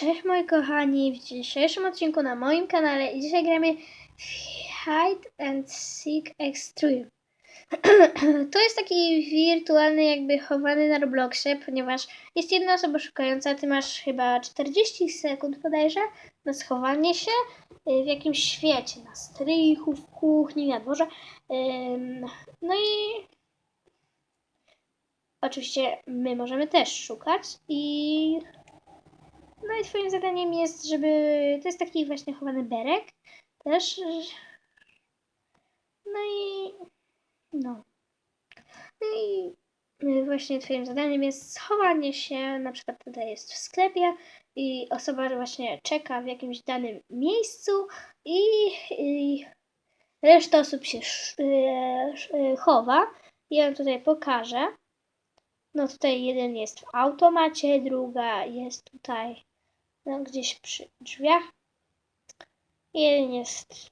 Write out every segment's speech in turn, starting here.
Cześć moi kochani, w dzisiejszym odcinku na moim kanale i dzisiaj gramy w Hide and Seek Extreme. to jest taki wirtualny jakby chowany na Robloxie, ponieważ jest jedna osoba szukająca, ty masz chyba 40 sekund bodajże na schowanie się y, w jakimś świecie, na strychu, w kuchni, na dworze. No i oczywiście my możemy też szukać i i twoim zadaniem jest, żeby. To jest taki właśnie chowany berek. Też. No i. No. No i y, właśnie twoim zadaniem jest schowanie się, na przykład tutaj jest w sklepie i osoba właśnie czeka w jakimś danym miejscu i, i reszta osób się sz, y, y, chowa. Ja wam tutaj pokażę. No tutaj jeden jest w automacie, druga jest tutaj no, gdzieś przy drzwiach. Jeden jest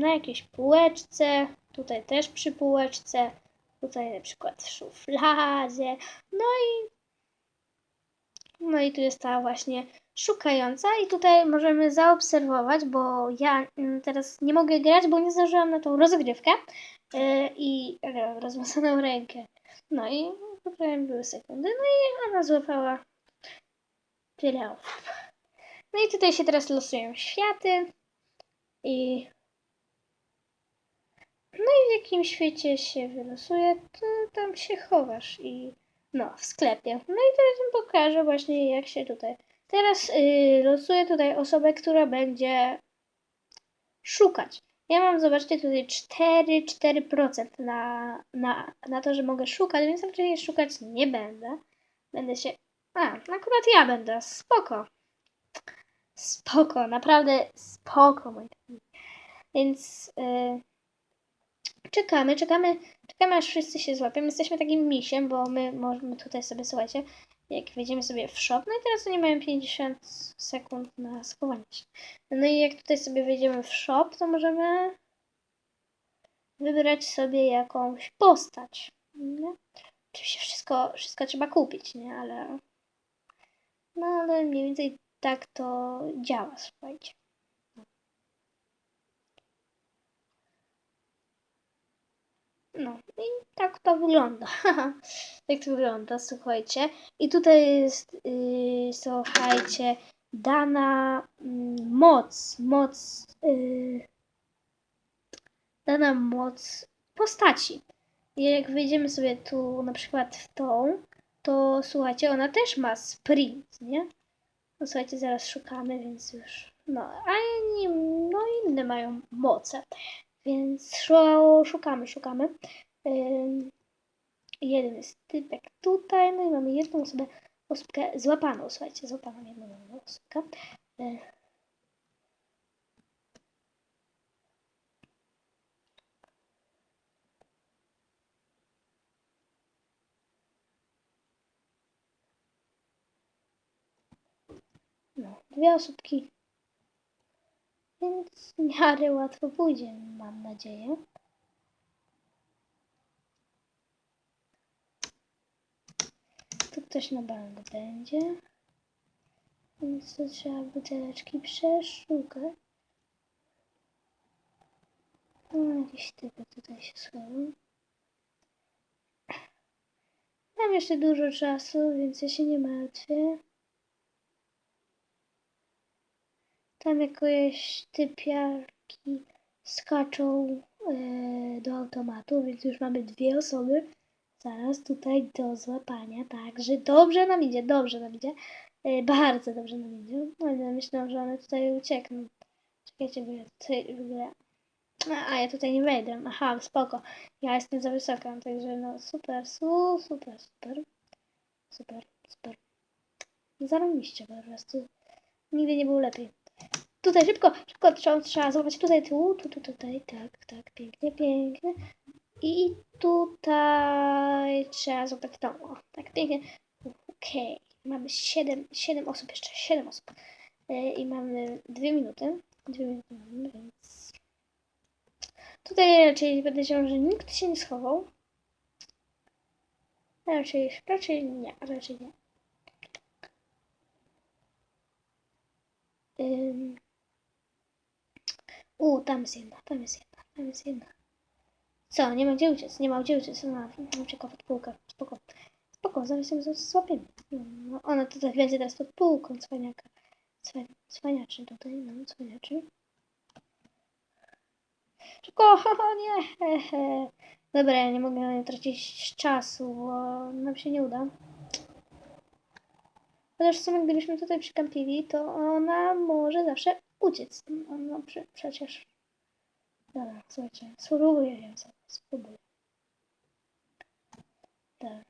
na jakiejś półeczce, tutaj też przy półeczce, tutaj na przykład w szufladzie. No i no i tu jest ta właśnie szukająca i tutaj możemy zaobserwować, bo ja mm, teraz nie mogę grać, bo nie zdążyłam na tą rozgrywkę yy, i ale rozmazaną rękę. No i poprawiam były sekundy, no i ona złapała tyle osób. No i tutaj się teraz losują światy i no i w jakim świecie się wylosuje, to tam się chowasz i no, w sklepie. No i teraz wam pokażę właśnie jak się tutaj. Teraz yy, losuję tutaj osobę, która będzie szukać. Ja mam, zobaczcie, tutaj 4, 4% na, na, na to, że mogę szukać, więc raczej szukać nie będę. Będę się... A, akurat ja będę, spoko. Spoko, naprawdę spoko, moi drodzy. Więc yy, czekamy, czekamy, czekamy aż wszyscy się złapią. Jesteśmy takim misiem, bo my możemy tutaj sobie, słuchajcie, jak wejdziemy sobie w shop, no i teraz oni mają 50 sekund na schowanie się. No i jak tutaj sobie wejdziemy w shop, to możemy wybrać sobie jakąś postać. Nie? Oczywiście wszystko, wszystko trzeba kupić, nie? Ale no ale mniej więcej tak to działa, słuchajcie. No i tak to wygląda. tak to wygląda, słuchajcie. I tutaj jest, yy, słuchajcie, dana yy, moc, moc, yy, dana moc postaci. I jak wejdziemy sobie tu na przykład w tą, to słuchajcie, ona też ma sprint, nie? No słuchajcie, zaraz szukamy, więc już. No, a nie, no inne mają moce. Więc szukamy, szukamy. Jeden jest typek tutaj, no i mamy jedną osobę, osobkę złapaną, słuchajcie, złapaną jedną osobkę. No, dwie osóbki. Więc w miarę łatwo pójdzie, mam nadzieję. Tu ktoś na bank będzie. Więc to trzeba buteleczki przeszukać. No, jakieś typy tutaj się schowają. Mam jeszcze dużo czasu, więc ja się nie martwię. Tam jakieś typiarki skaczą e, do automatu, więc już mamy dwie osoby zaraz tutaj do złapania. Także dobrze nam idzie, dobrze nam idzie. E, bardzo dobrze nam idzie. No ale myślę, że one tutaj uciekną. Czekajcie, bo ja tutaj w ogóle... A, ja tutaj nie wejdę. Aha, spoko. Ja jestem za wysoka, także no super, su, super, super. Super, super. Zarobiście po prostu. Nigdy nie było lepiej. Tutaj szybko, szybko trzeba, trzeba złapać tutaj tu, tu, tu, tutaj, tak, tak, pięknie, pięknie. I tutaj trzeba złapać tą, o, tak pięknie. Okej, okay. mamy 7, 7 osób, jeszcze 7 osób. Yy, I mamy 2 minuty, 2 minuty mamy, więc... Tutaj raczej będę się, że nikt się nie schował. Raczej, raczej nie, raczej nie. Ym... U, tam jest jedna, tam jest jedna, tam jest jedna. Co, nie ma gdzie uciec, nie ma gdzie uciec, ona uciekła pod półkę, spoko. Spoko, zaraz ją złapiemy. No, ona tutaj będzie teraz pod półką cwaniaka. Cwa, cwaniaczy tutaj, no, cwaniaczy. Szybko, nie, hehe. Dobra, ja nie mogę tracić czasu, bo nam się nie uda. Chociaż w sumie gdybyśmy tutaj przykampili, to ona może zawsze uciec. No prze, przecież. Dobra, słuchajcie, spróbuję ją sobie, spróbuję. Dobra.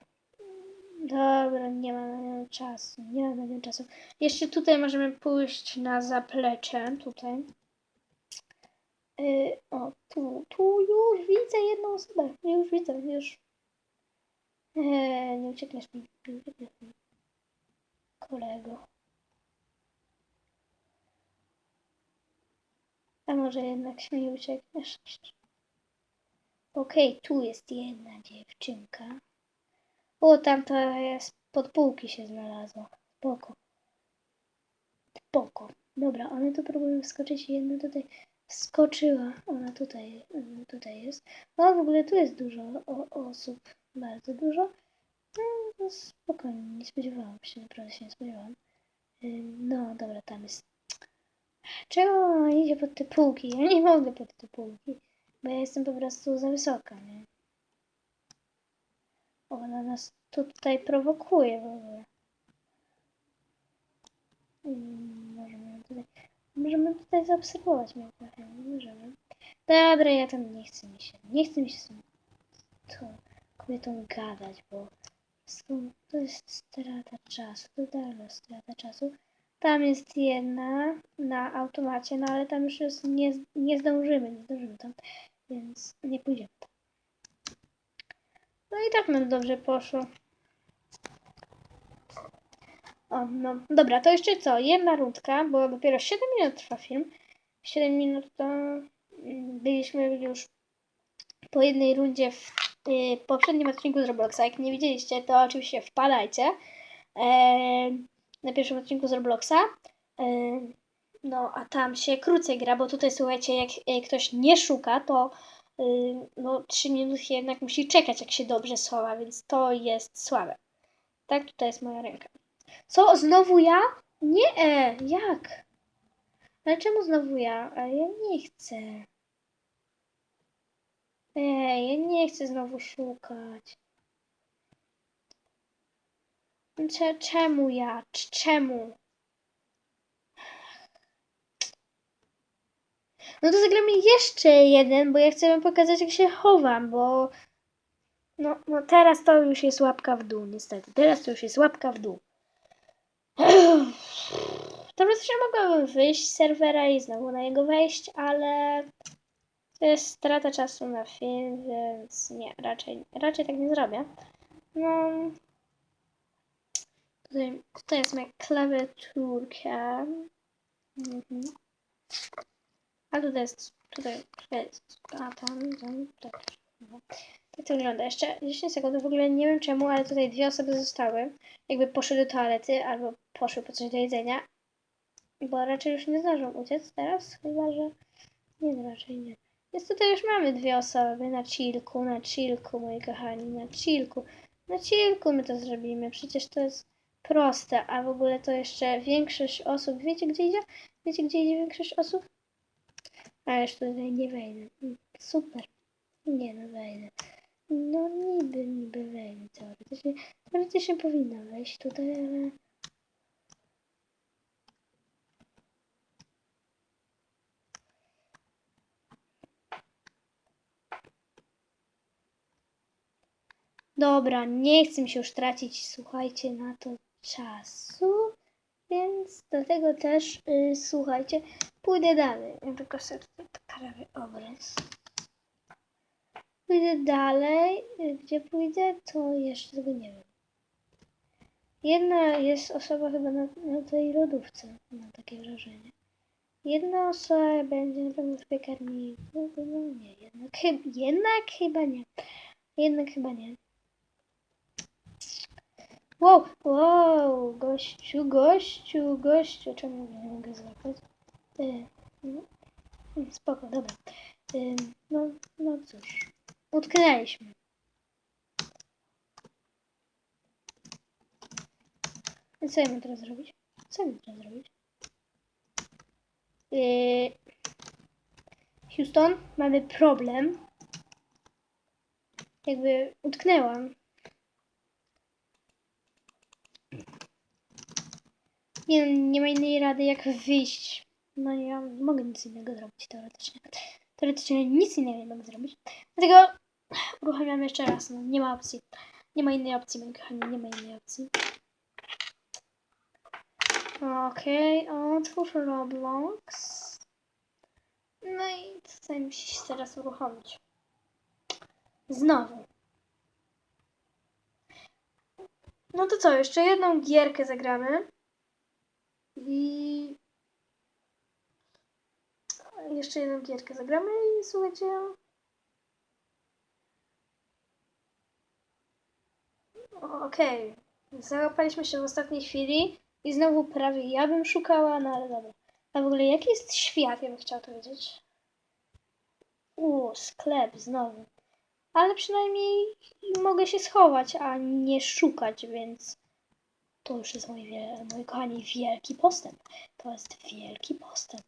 Dobra, nie ma na nią czasu, nie ma na nią czasu. Jeszcze tutaj możemy pójść na zaplecze, tutaj. Yy, o, tu, tu już widzę jedną osobę, już widzę, już. Eee, nie uciekniesz mi, nie uciekniesz mi. Kolego. A może jednak śmiej uciekniesz? Okej, tu jest jedna dziewczynka. O, tamta jest pod półki się znalazła. Spoko. Spoko. Dobra, one tu próbują wskoczyć i jedna tutaj wskoczyła. Ona tutaj, ona tutaj jest. O, w ogóle tu jest dużo o, osób. Bardzo dużo. No, no spokojnie, nie spodziewałam się, naprawdę się nie spodziewałam. No, dobra, tam jest. Czego idzie pod te półki? Ja nie mogę pod te półki, bo ja jestem po prostu za wysoka, nie? Ona nas tutaj prowokuje w ogóle. Mm, Możemy tutaj, możemy tutaj zaobserwować mnie trochę, możemy. Dobra, ja tam nie chcę mi się, nie chcę mi się z tą tą kobietą gadać, bo to jest strata czasu, totalna strata czasu. Tam jest jedna na automacie, no ale tam już jest, nie, nie zdążymy, nie zdążymy tam, więc nie pójdziemy tam. No i tak nam dobrze poszło. O, no, dobra, to jeszcze co? Jedna rundka, bo dopiero 7 minut trwa film. 7 minut to mm, byliśmy już po jednej rundzie w y, poprzednim odcinku z Robloxa. Jak nie widzieliście, to oczywiście wpadajcie. Em, na pierwszym odcinku z Robloxa. Em, no, a tam się krócej gra, bo tutaj słuchajcie, jak, jak ktoś nie szuka, to y, no 3 minuty jednak musi czekać, jak się dobrze schowa, więc to jest słabe. Tak, tutaj jest moja ręka. Co, znowu ja? Nie, e, jak? Ale czemu znowu ja? A ja nie chcę. Ej, ja nie chcę znowu szukać. Cze, czemu ja? Cz- Czemu? No to zagramy jeszcze jeden, bo ja chcę wam pokazać, jak się chowam, bo... No, no teraz to już jest łapka w dół, niestety. Teraz to już jest łapka w dół. Teoretycznie mogłabym wyjść z serwera i znowu na niego wejść, ale to jest strata czasu na film, więc nie, raczej, raczej tak nie zrobię. No, tutaj, tutaj jest moja klawiaturka. Mhm. A tutaj jest, tutaj jest, a tam, tam, tak. Tak to wygląda. Jeszcze 10 sekund, w ogóle nie wiem czemu, ale tutaj dwie osoby zostały. Jakby poszły do toalety albo poszły po coś do jedzenia. Bo raczej już nie zdążą uciec teraz, chyba że... Nie, no raczej nie. Więc tutaj już mamy dwie osoby na chillku, na chillku, moi kochani, na chillku. Na chillku my to zrobimy, przecież to jest proste, a w ogóle to jeszcze większość osób, wiecie gdzie idzie? Wiecie gdzie idzie większość osób? A już tutaj nie wejdę. Super. Nie no wejdę. No niby, niby wejdę teoretycznie. Teoretycznie powinna wejść tutaj, ale... Dobra, nie chcę się już tracić, słuchajcie, na to czasu, więc dlatego też, y, słuchajcie, pójdę dalej. Ja tylko sobie tutaj poprawię obraz. Pójdę dalej, y, gdzie pójdę, to jeszcze tego nie wiem. Jedna jest osoba chyba na, na tej lodówce, mam takie wrażenie. Jedna osoba będzie na pewno w piekarniku, no nie, jednak, jednak chyba nie. Jednak chyba nie. Wow, wow, gościu, gościu, gościu. Czemu nie mogę złapać? Y, no, mm, spoko, dobra. Ym, no, no cóż. Utknęliśmy. Co ja mam teraz zrobić? Co ja mam teraz zrobić? Yy, Houston, mamy problem. Jakby utknęłam. Nie, nie ma innej rady jak wyjść. No ja mogę nic innego zrobić teoretycznie. Teoretycznie nic innego nie mogę zrobić. Dlatego uruchamiam jeszcze raz. No, nie ma opcji. Nie ma innej opcji, moi kochani, nie ma innej opcji. Okej, otwórz Roblox. No i tutaj musi się teraz uruchomić. Znowu. No to co, jeszcze jedną gierkę zagramy. I jeszcze jedną gierkę zagramy i słuchajcie. Okej. Załapaliśmy się w ostatniej chwili i znowu prawie ja bym szukała, no ale dobra. A w ogóle jaki jest świat, ja bym chciała to wiedzieć. U, sklep znowu. Ale przynajmniej mogę się schować, a nie szukać, więc to już jest mój, mój kochani wielki postęp. To jest wielki postęp.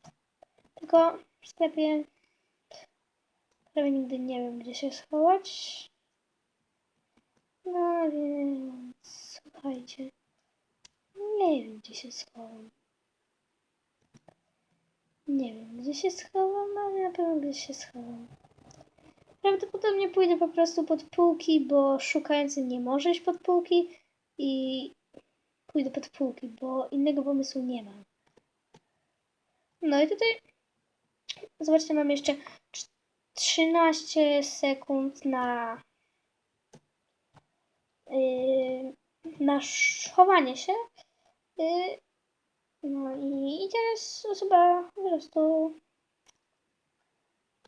Tylko w sklepie prawie nigdy nie wiem, gdzie się schować. No więc słuchajcie. Nie wiem, gdzie się schowam. Nie wiem, gdzie się schowam, ale na pewno gdzieś się schowam. Prawdopodobnie pójdę po prostu pod półki, bo szukający nie może iść pod półki i pójdę pod półki, bo innego pomysłu nie mam. No i tutaj zobaczcie, mam jeszcze trz- 13 sekund na yy, na schowanie się. Yy, no i, i teraz osoba po prostu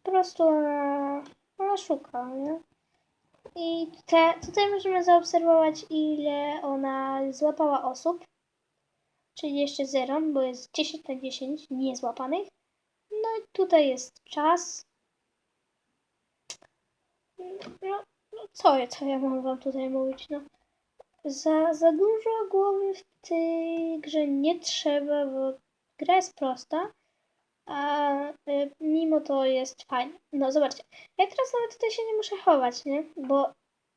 po prostu ona, ona szuka, nie? I te, tutaj możemy zaobserwować, ile ona złapała osób. Czyli jeszcze 0, bo jest 10 na 10 niezłapanych. No i tutaj jest czas. No, no co, ja- co ja mam wam tutaj mówić? No, za, za dużo głowy w tej grze nie trzeba, bo gra jest prosta. A y, mimo to jest fajne. No zobaczcie, ja teraz nawet tutaj się nie muszę chować, nie? Bo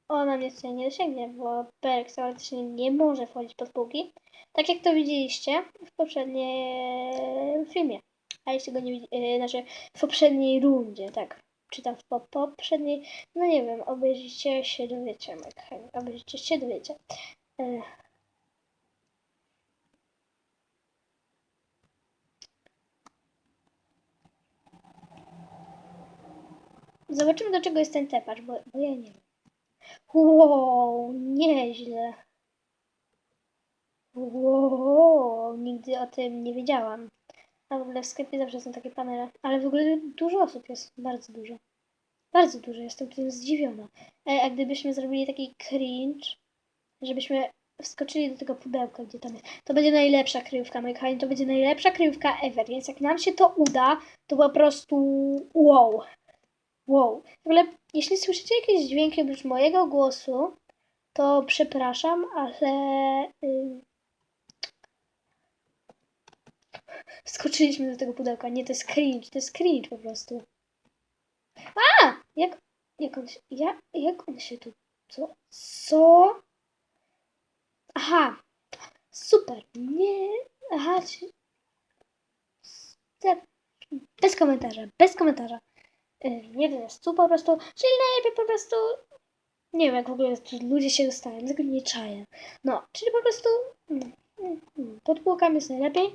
ona mnie tutaj nie dosięgnie, bo Perk teoretycznie nie może wchodzić pod półki. Tak jak to widzieliście w poprzednim filmie. A jeśli go nie widzieliście, znaczy w poprzedniej rundzie, tak. Czy tam w po poprzedniej, no nie wiem, obejrzyjcie się, dowiecie, kochani. Obejrzyjcie się, dowiecie. E, Zobaczymy, do czego jest ten tepacz, bo, bo ja nie wiem. Wow, nieźle. Wow, nigdy o tym nie wiedziałam. A w ogóle w sklepie zawsze są takie panele. Ale w ogóle dużo osób jest, bardzo dużo. Bardzo dużo, jestem tym zdziwiona. E, a gdybyśmy zrobili taki cringe, żebyśmy wskoczyli do tego pudełka, gdzie tam jest. To będzie najlepsza kryjówka, moi kochani, to będzie najlepsza kryjówka ever, więc jak nam się to uda, to po prostu wow. Wow. W ogóle, jeśli słyszycie jakieś dźwięki oprócz mojego głosu, to przepraszam, ale y, wskoczyliśmy do tego pudełka. Nie, to jest cringe, to jest cringe po prostu. A! Jak, jak on się, ja, jak on się tu, co, co? Aha, super, nie, aha, czy- bez komentarza, bez komentarza. Y, Jeden jest tu po prostu, czyli najlepiej po prostu, nie wiem jak w ogóle ludzie się dostają, tego nie. No, czyli po prostu mm, mm, pod półkami jest najlepiej,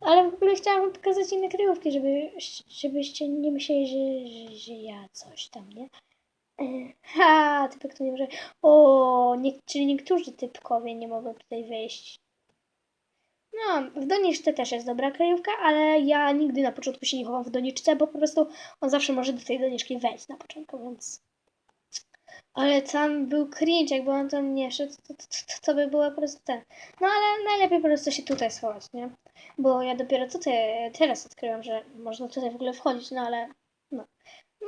ale w ogóle chciałam pokazać inne kryjówki, żeby, żebyście nie myśleli, że, że, że ja coś tam, nie? Y, Ha, typek tu nie może. O, nie, czyli niektórzy typkowie nie mogą tutaj wejść. No, w doniczce też jest dobra kryjówka, ale ja nigdy na początku się nie chowam w doniczce, bo po prostu on zawsze może do tej doniczki wejść na początku, więc Ale tam był cringe, jakby on tam nie szedł, to, to, to, to by było po prostu ten. No ale najlepiej po prostu się tutaj schować, nie? Bo ja dopiero tutaj, teraz odkryłam, że można tutaj w ogóle wchodzić, no ale no.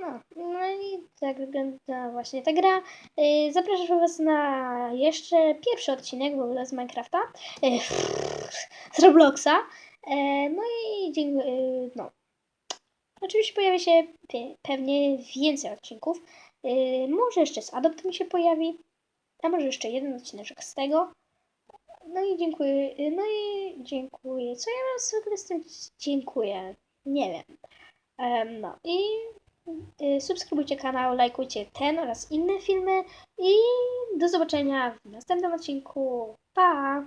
No, no i tak wygląda właśnie ta gra. Yy, Zapraszam Was na jeszcze pierwszy odcinek w ogóle z Minecrafta, yy, z Robloxa. Yy, No i yy, no. Oczywiście pojawi się pe- pewnie więcej odcinków. Yy, może jeszcze z Adopt mi się pojawi, a może jeszcze jeden odcinek z tego. No i dziękuję, no i dziękuję. Co ja mam ogóle z tym dziękuję? Nie wiem. Em, no i subskrybujcie kanał, lajkujcie ten oraz inne filmy i do zobaczenia w następnym odcinku. Pa!